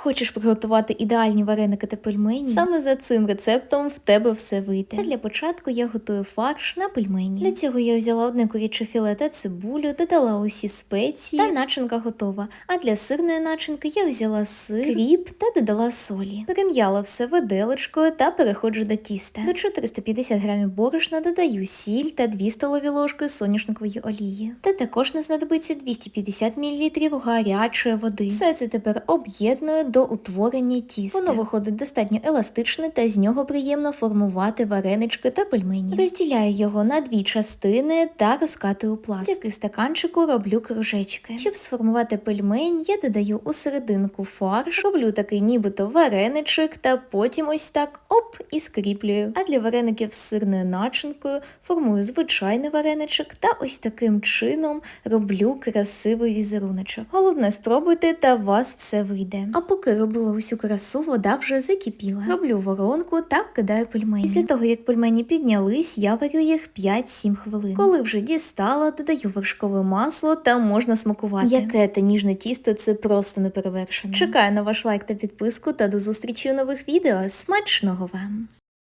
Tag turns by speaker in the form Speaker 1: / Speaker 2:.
Speaker 1: Хочеш приготувати ідеальні вареники та пельмені? Саме за цим рецептом в тебе все вийде. Та для початку я готую фарш на пельмені. Для цього я взяла одне куряче філе та цибулю, додала усі спеції та начинка готова. А для сирної начинки я взяла сир, кріп та додала солі. Перем'яла все виделочкою та переходжу до тіста. До 450 грамів борошна додаю сіль та 2 столові ложки соняшникової олії. Та також нам знадобиться 250 мл гарячої води. Все це тепер об'єдную до утворення тіста. Воно виходить достатньо еластичне та з нього приємно формувати варенички та пельмені. Розділяю його на дві частини та розкатую пласт. Для стаканчику роблю кружечки. Щоб сформувати пельмень, я додаю у серединку фарш, роблю такий нібито вареничок та потім ось так оп і скріплюю. А для вареників з сирною начинкою формую звичайний вареничок та ось таким чином роблю красивий візеруночок. Головне спробуйте та у вас все вийде. А поки робила усю красу, вода вже закипіла. Роблю воронку та кидаю пельмені. Після того, як пельмені піднялись, я варю їх 5-7 хвилин. Коли вже дістала, додаю вершкове масло та можна смакувати. Яке та ніжне тісто це просто неперевершено. Чекаю на ваш лайк та підписку та до зустрічі у нових відео. Смачного вам!